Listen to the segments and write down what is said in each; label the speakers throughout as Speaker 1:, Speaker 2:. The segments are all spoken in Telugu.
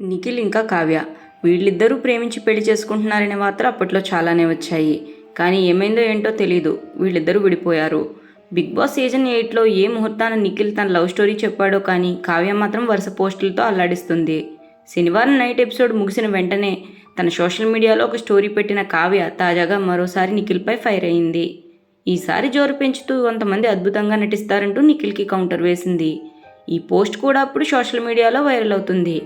Speaker 1: నిఖిల్ ఇంకా కావ్య. వీళ్ళిద్దరూ ప్రేమించి పెళ్ళి చేసుకుంటున్నారనే వార్తలు అప్పట్లో చాలానే వచ్చాయి. కానీ ఏమైందో ఏంటో తెలీదు. వీళ్ళిద్దరూ విడిపోయారు. బిగ్ బాస్ సీజన్ ఎయిట్లో ఏ ముహూర్తాన నిఖిల్ తన లవ్ స్టోరీ చెప్పాడో కానీ కావ్య మాత్రం వరుస పోస్టులతో అల్లాడిస్తుంది. శనివారం నైట్ ఎపిసోడ్ ముగిసిన వెంటనే తన సోషల్ మీడియాలో ఒక స్టోరీ పెట్టిన కావ్య తాజాగా మరోసారి నిఖిల్పై ఫైర్ అయింది. ఈసారి జోరు పెంచుతూ కొంతమంది అద్భుతంగా నటిస్తారంటూ నిఖిల్కి కౌంటర్ వేసింది. ఈ పోస్ట్ కూడా అప్పుడు సోషల్ మీడియాలో వైరల్ అవుతుంది.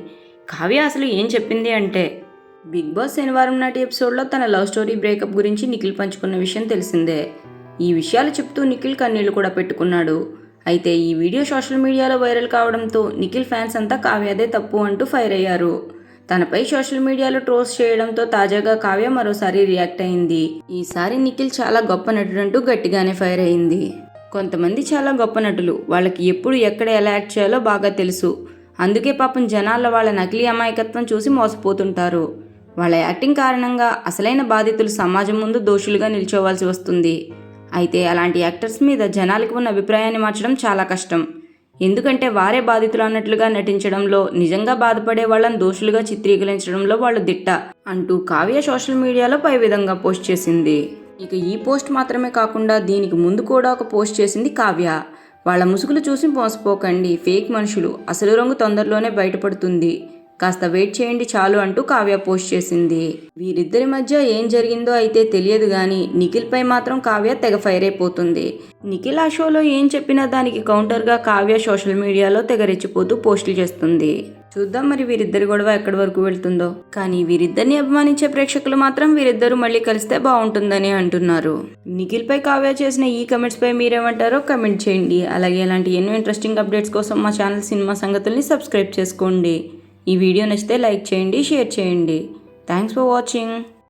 Speaker 1: కావ్య అసలు ఏం చెప్పింది అంటే బిగ్ బాస్ శనివారం నాటి ఎపిసోడ్లో తన లవ్ స్టోరీ బ్రేకప్ గురించి నిఖిల్ పంచుకున్న విషయం తెలిసిందే. ఈ విషయాలు చెప్తూ నిఖిల్ కన్నీళ్ళు కూడా పెట్టుకున్నాడు. అయితే ఈ వీడియో సోషల్ మీడియాలో వైరల్ కావడంతో నిఖిల్ ఫ్యాన్స్ అంతా కావ్యదే తప్పు అంటూ ఫైర్ అయ్యారు. తనపై సోషల్ మీడియాలో ట్రోల్స్ చేయడంతో తాజాగా కావ్య మరోసారి రియాక్ట్ అయింది. ఈసారి నిఖిల్ చాలా గొప్ప నటుడంటూ గట్టిగానే ఫైర్ అయింది. కొంతమంది చాలా గొప్ప నటులు వాళ్ళకి ఎప్పుడు ఎక్కడ ఎలా యాక్ట్ చేయాలో బాగా తెలుసు. అందుకే పాపం జనాల వాళ్ళ నకిలీ అమాయకత్వం చూసి మోసపోతుంటారు. వాళ్ళ యాక్టింగ్ కారణంగా అసలైన బాధితులు సమాజం ముందు దోషులుగా నిల్చోవాల్సి వస్తుంది. అయితే అలాంటి యాక్టర్స్ మీద జనాలకు ఉన్న అభిప్రాయాన్ని మార్చడం చాలా కష్టం. ఎందుకంటే వారే బాధితులు అన్నట్లుగా నటించడంలో నిజంగా బాధపడే వాళ్ళని దోషులుగా చిత్రీకరించడంలో వాళ్ళు దిట్ట అంటూ కావ్య సోషల్ మీడియాలో పై విధంగా పోస్ట్ చేసింది. ఇక ఈ పోస్ట్ మాత్రమే కాకుండా దీనికి ముందు కూడా ఒక పోస్ట్ చేసింది కావ్య. వాళ్ళ ముసుగులు చూసి మోసపోకండి. ఫేక్ మనుషులు. అసలు రంగు తొందరలోనే బయటపడుతుంది. కాస్త వెయిట్ చేయండి చాలు అంటూ కావ్య పోస్ట్ చేసింది. వీరిద్దరి మధ్య ఏం జరిగిందో అయితే తెలియదు కానీ నిఖిల్పై మాత్రం కావ్య తెగ ఫైర్ అయిపోతుంది. నిఖిల్ ఆ షోలో ఏం చెప్పినా దానికి కౌంటర్గా కావ్య సోషల్ మీడియాలో తెగ రెచ్చిపోతూ పోస్టులు చేస్తుంది. చూద్దాం మరి వీరిద్దరి గొడవ ఎక్కడి వరకు వెళ్తుందో. కానీ వీరిద్దరిని అభిమానించే ప్రేక్షకులు మాత్రం వీరిద్దరూ మళ్ళీ కలిస్తే బాగుంటుందని అంటున్నారు. నిఖిల్పై కావ్య చేసిన ఈ కమెంట్స్పై మీరేమంటారో కమెంట్ చేయండి. అలాగే ఇలాంటి ఎన్నో ఇంట్రెస్టింగ్ అప్డేట్స్ కోసం మా ఛానల్ సినిమా సంగతుల్ని సబ్స్క్రైబ్ చేసుకోండి. ఈ వీడియో నచ్చితే లైక్ చేయండి షేర్ చేయండి. Thanks for watching